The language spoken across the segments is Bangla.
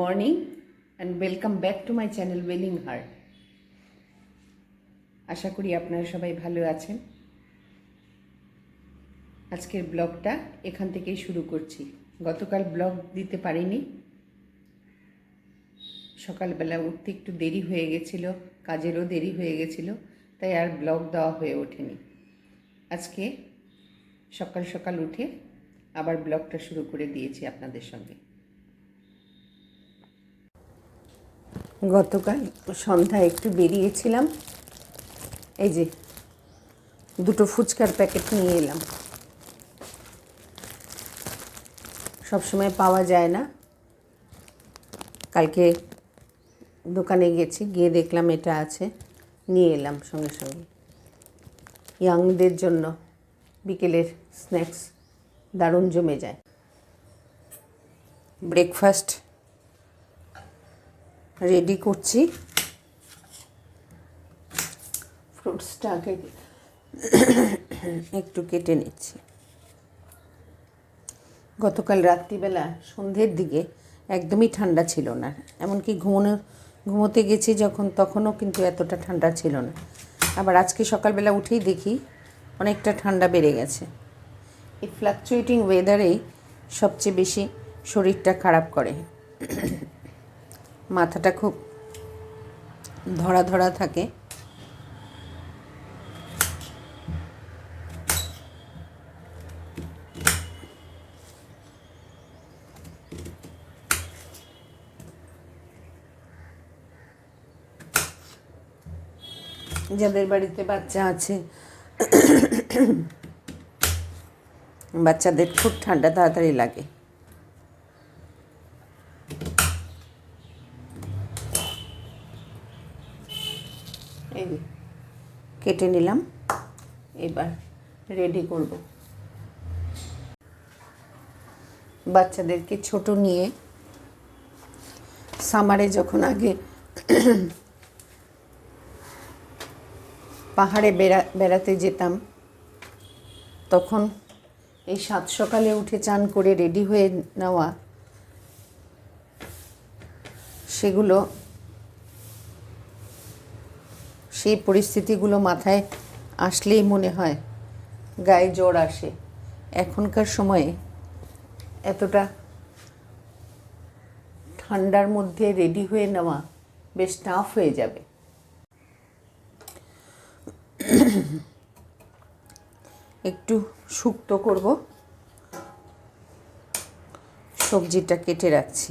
Morning and welcome back to my channel welling heart আশা করি আপনারা সবাই ভালো আছেন। আজকের ব্লগটা এখান থেকেই শুরু করছি। গতকাল ব্লগ দিতে পারিনি। সকালবেলা উঠতে একটু দেরি হয়ে গেছিল, কাজেরও দেরি হয়ে গেছিল, তাই আর ব্লগ দেওয়া হয়ে ওঠেনি। আজকে সকাল সকাল উঠে আবার ব্লগটা শুরু করে দিয়েছি আপনাদের সঙ্গে। গতকাল সন্ধ্যায় একটু বেরিয়েছিলাম। এই যে, দুটো ফুচকার প্যাকেট নিয়ে এলাম। সবসময় পাওয়া যায় না। কালকে দোকানে গেছি, গিয়ে দেখলাম এটা আছে, নিয়ে এলাম সঙ্গে সঙ্গে। ইয়াংদের জন্য বিকেলের স্ন্যাক্স দারুণ জমে যায়। ব্রেকফাস্ট রেডি করছি। ফ্রুটসটা আগে একটু কেটে নিচ্ছি। গতকাল রাত্রিবেলা সন্ধ্যের দিকে একদমই ঠান্ডা ছিল না, এমনকি ঘুমোনো, ঘুমোতে গেছি যখন তখনও কিন্তু এতটা ঠান্ডা ছিল না। আবার আজকে সকালবেলা উঠেই দেখি অনেকটা ঠান্ডা বেড়ে গেছে। এই ফ্লাকচুয়েটিং ওয়েদারেই সবচেয়ে বেশি শরীরটা খারাপ করে। মাথাটা খুব ধরা ধরা থাকে। যাদের বাড়িতে বাচ্চা আছে বাচ্চাদের খুব ঠান্ডা তাড়াতাড়ি লাগে। এই কেটে নিলাম, এবার রেডি করব। বাচ্চাদেরকে ছোট নিয়ে সামারে যখন আগে পাহাড়ে বেড়া, বেড়াতে যেতাম, তখন এই সাত সকালে উঠে চান করে রেডি হয়ে নেওয়া সেগুলো সেই পরিস্থিতিগুলো মাথায় আসলেই মনে হয় গায়ে জ্বর আসে। এখনকার সময়ে এতটা ঠান্ডার মধ্যে রেডি হয়ে নেওয়া বেশ টাফ হয়ে যাবে। একটু শুক্তো করব। সবজিটা কেটে রাখছি।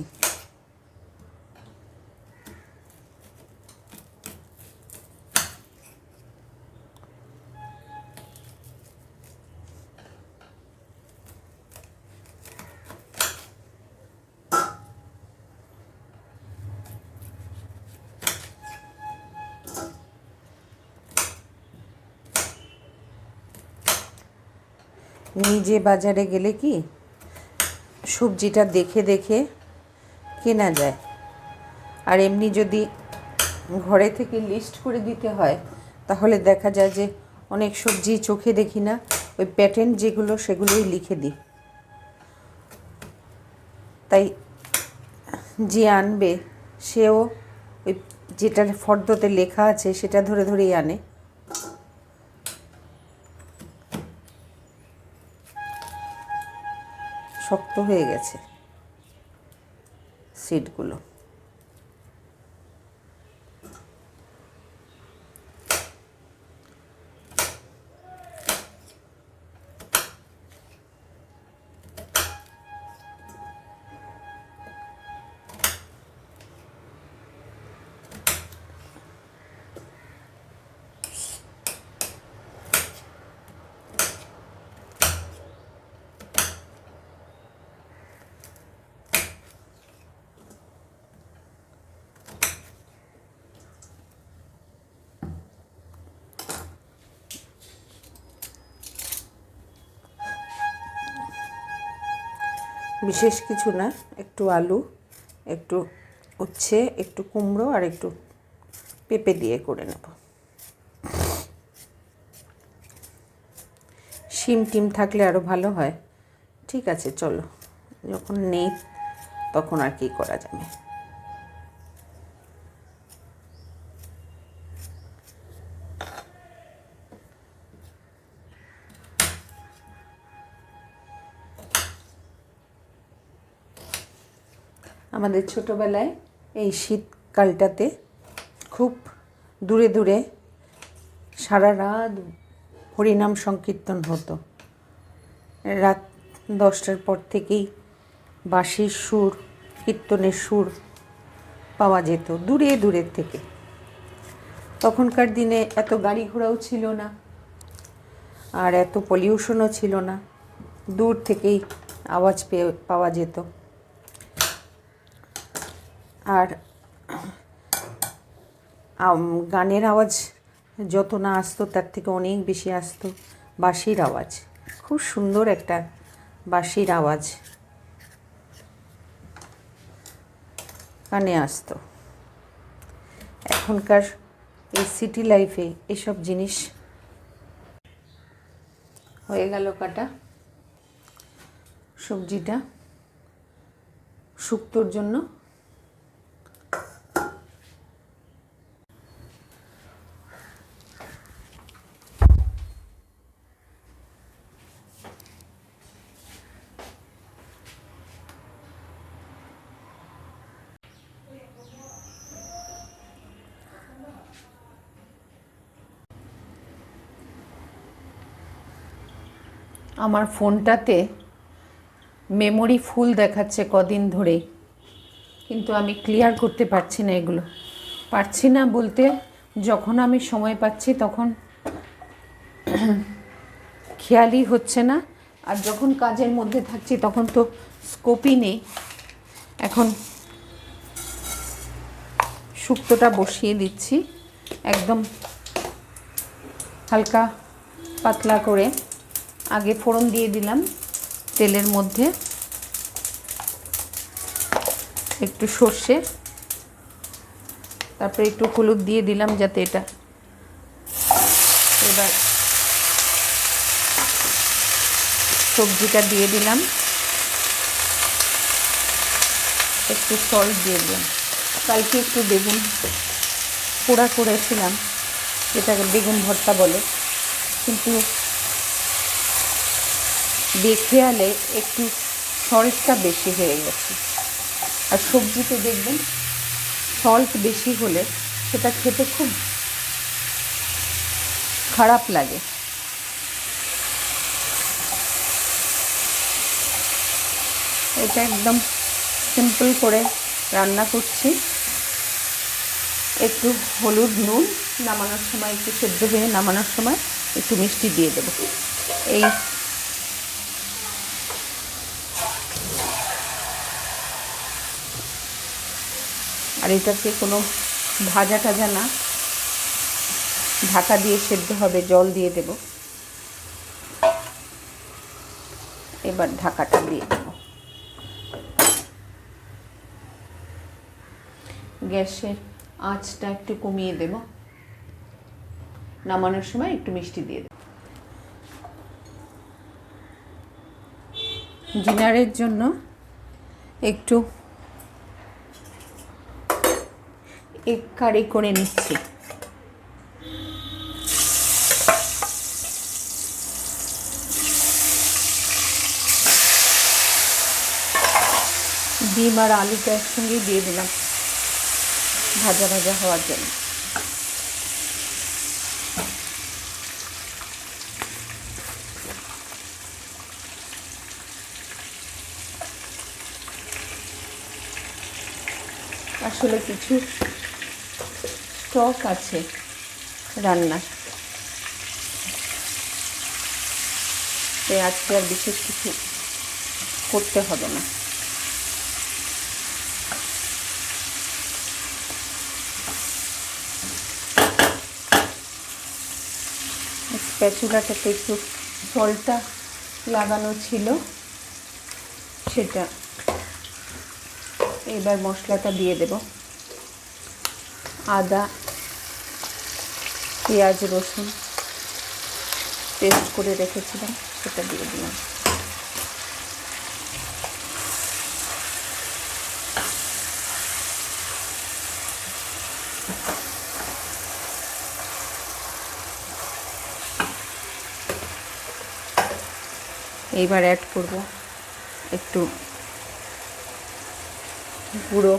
বাজারে গেলে কি সবজিটা দেখে দেখে কেনা যায়। আর এমনি যদি ঘরে থেকে লিস্ট করে দিতে হয়, তাহলে দেখা যায় যে অনেক সবজি চোখে দেখি না, ওই প্যাটার্ন যেগুলো সেগুলোই লিখে দিই। তাই যে আনবে, সেও ওই যেটার ফর্দতে লেখা আছে সেটা ধরে ধরেই আনে। শক্ত হয়ে গেছে সিটগুলো বিশেষ কিছু না, একটু আলু, একটু উচ্ছে, একটু কুমড়ো আর একটু পেঁপে দিয়ে করে নেব। শিম টিম থাকলে আরও ভালো হয়। ঠিক আছে, চলো। যখন নেই, তখন আর কি করা যাবে? আমাদের ছোটোবেলায় এই শীতকালটাতে খুব দূরে দূরে সারা রাত হরিনাম সংকীর্তন হতো। রাত দশটার পর থেকেই বাঁশির সুর, কীর্তনের সুর পাওয়া যেত দূরে দূরের থেকে। তখনকার দিনে এত গাড়ি ঘোড়াও ছিল না, আর এত পলিউশনও ছিল না। দূর থেকেই আওয়াজ পেয়ে, পাওয়া যেত। আর গানের আওয়াজ যত না আসতো, তার থেকে অনেক বেশি আসতো বাঁশির আওয়াজ। খুব সুন্দর একটা বাঁশির আওয়াজ কানে আসতো। এখনকার এই সিটি লাইফে এসব জিনিস হয়ে গেল কাটা। সবজিটা শুক্তোর জন্য আমার ফোনটাতে মেমোরি ফুল দেখাচ্ছে কদিন ধরে কিন্তু আমি ক্লিয়ার করতে পারছি না এগুলো। পারছি না বলতে যখন আমি সময় পাচ্ছি তখন খেয়ালই হচ্ছে না। আর যখন কাজের মধ্যে থাকছি তখন তো স্কোপই নেই। এখন শুক্তোটা বসিয়ে দিচ্ছি। একদম হালকা পাতলা করে। আগে ফোড়ন দিয়ে দিলাম তেলের মধ্যে। একটু সর্ষে। তারপরে একটু হলুদ দিয়ে দিলাম যাতে এটা এবার সবজিটা দিয়ে দিলাম। একটু সল্ট দিয়ে দিলাম। কালকে একটু বেগুন পোড়া করেছিলাম, যেটাকে বেগুন ভর্তা বলে। কিন্তু বেখেয়ালে একটু সল্টটা বেশি হয়ে গেছে। আর সবজিতে দেখবেন সল্ট বেশি হলে সেটা খেতে খুব খারাপ লাগে। এটা একদম সিম্পল করে রান্না করছি। একটু হলুদ নুন নামানোর সময়, একটু সেদ্ধ হয়ে নামানোর সময় একটু মিষ্টি দিয়ে দেবো। এই আর এটাকে কোনো ভাজা টাজা না। ঢাকা দিয়ে সেদ্ধ হবে, জল দিয়ে দেব। এবার ঢাকাটা দিয়ে দেব। গ্যাসের আঁচটা একটু কমিয়ে দেব। নামানোর সময় একটু মিষ্টি দিয়ে দেব। ডিনারের জন্য একটু এক কারি করে নিচ্ছি। ডিম আর আলুটা একসঙ্গে দিয়ে দিলাম ভাজা ভাজা হওয়ার জন্য। আসলে কিছু স্টক আছে রান্নার তাই আজকে আর বিশেষ কিছু করতে হবে না। স্প্যাচুলাটাতে একটু সলটা লাগানো ছিল সেটা। এবার মশলাটা দিয়ে দেব। আদা পেঁয়াজ, রসুন পেস্ট করে রেখেছিলাম, সেটা দিয়ে দিলাম। এইবার অ্যাড করব একটু গুঁড়ো,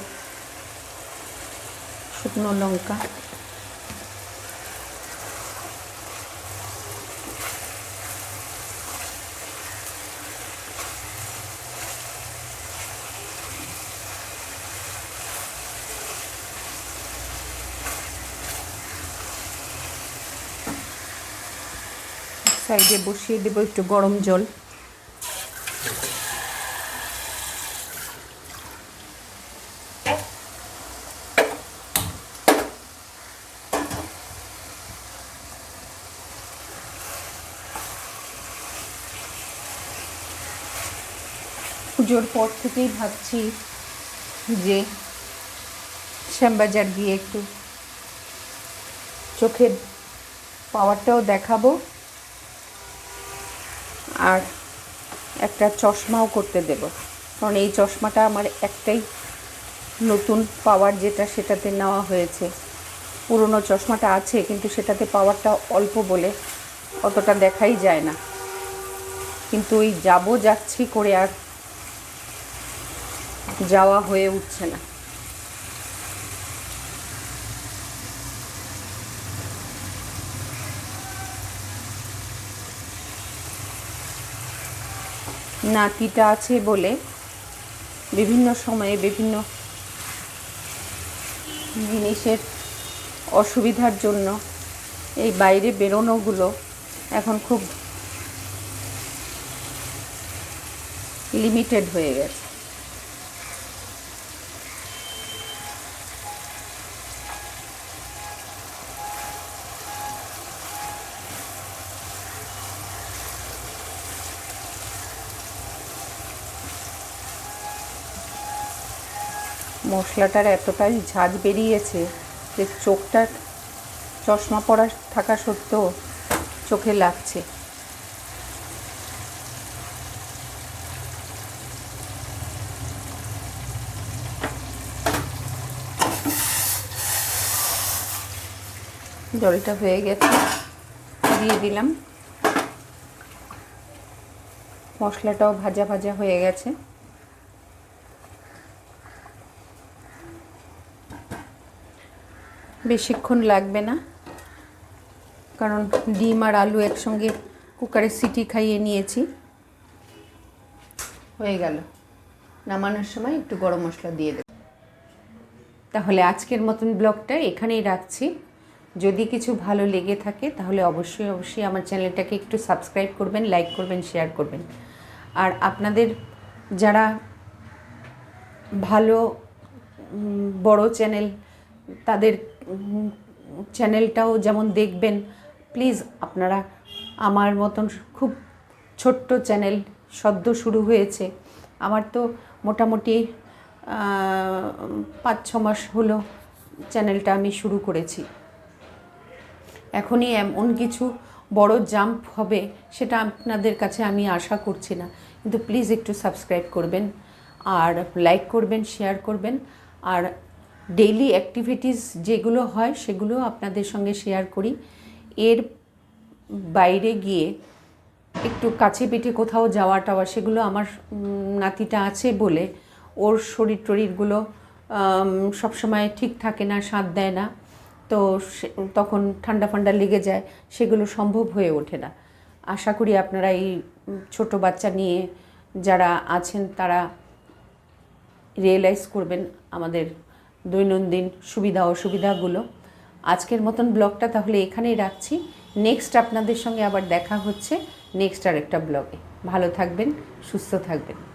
শুকনো লঙ্কা। সাইডে বসিয়ে দেবো একটু গরম জল। পুজোর পর থেকেই ভাবছি যে শ্যামবাজার গিয়ে একটু চোখের পাওয়ারটাও দেখাবো। আর একটা চশমাও করতে দেব। কারণ এই চশমাটা আমার একটাই নতুন পাওয়ার যেটা সেটাতে নেওয়া হয়েছে। পুরনো চশমাটা আছে, কিন্তু সেটাতে পাওয়ারটা অল্প বলে অতটা দেখাই যায় না। কিন্তু ওই যাব যাচ্ছি করে আর যাওয়া হয়ে উঠছে না। নাতিটা আছে বলে বিভিন্ন সময়ে বিভিন্ন জিনিসের অসুবিধার জন্য এই বাইরে বেরোনোগুলো এখন খুব লিমিটেড হয়ে গেছে। মশলাটার এতটাই ঝাঁজ বেরিয়েছে যে চোখটা চশমা পরা থাকা সত্ত্বেও চোখে লাগছে। জলটা হয়ে গেছে, দিয়ে দিলাম। মশলাটাও ভাজা ভাজা হয়ে গেছে। বেশিক্ষণ লাগবে না। কারণ ডিম আর আলু একসঙ্গে কুকারে সিটি খাইয়ে নিয়েছি। হয়ে গেল। নামানোর সময় একটু গরম মশলা দিয়ে দেব। তাহলে আজকের মতন ব্লগটা এখানেই রাখছি। যদি কিছু ভালো লেগে থাকে তাহলে অবশ্যই অবশ্যই আমার চ্যানেলটাকে একটু সাবস্ক্রাইব করবেন, লাইক করবেন, শেয়ার করবেন। আর আপনাদের যারা ভালো বড় চ্যানেল তাদের চ্যানেলটাও যেমন দেখবেন প্লিজ আপনারা আমার মতন খুব ছোট্ট চ্যানেল সদ্য শুরু হয়েছে। আমার তো মোটামুটি পাঁচ ছ মাস হলো চ্যানেলটা আমি শুরু করেছি। এখনই এমন কিছু বড় জাম্প হবে সেটা আপনাদের কাছে আমি আশা করছি না। কিন্তু প্লিজ একটু সাবস্ক্রাইব করবেন, আর লাইক করবেন শেয়ার করবেন, আর ডেইলি অ্যাক্টিভিটিস যেগুলো হয় সেগুলো আপনাদের সঙ্গে শেয়ার করি। এর বাইরে গিয়ে একটু কাছে পিঠে কোথাও যাওয়া টাওয়া সেগুলো আমার নাতিটা আছে বলে ওর শরীর টরিরগুলো সবসময় ঠিক থাকে না, স্বাদ দেয় না। তো তখন ঠান্ডা ফান্ডা লেগে যায়, সেগুলো সম্ভব হয়ে ওঠে না। আশা করি আপনারা এই ছোট বাচ্চা নিয়ে যারা আছেন তারা রিয়েলাইজ করবেন আমাদের দৈনন্দিন সুবিধা অসুবিধাগুলো। আজকের মতন ব্লগটা তাহলে এখানেই রাখছি। নেক্সট আপনাদের সঙ্গে আবার দেখা হচ্ছে নেক্সট আর একটা ব্লগে। ভালো থাকবেন, সুস্থ থাকবেন।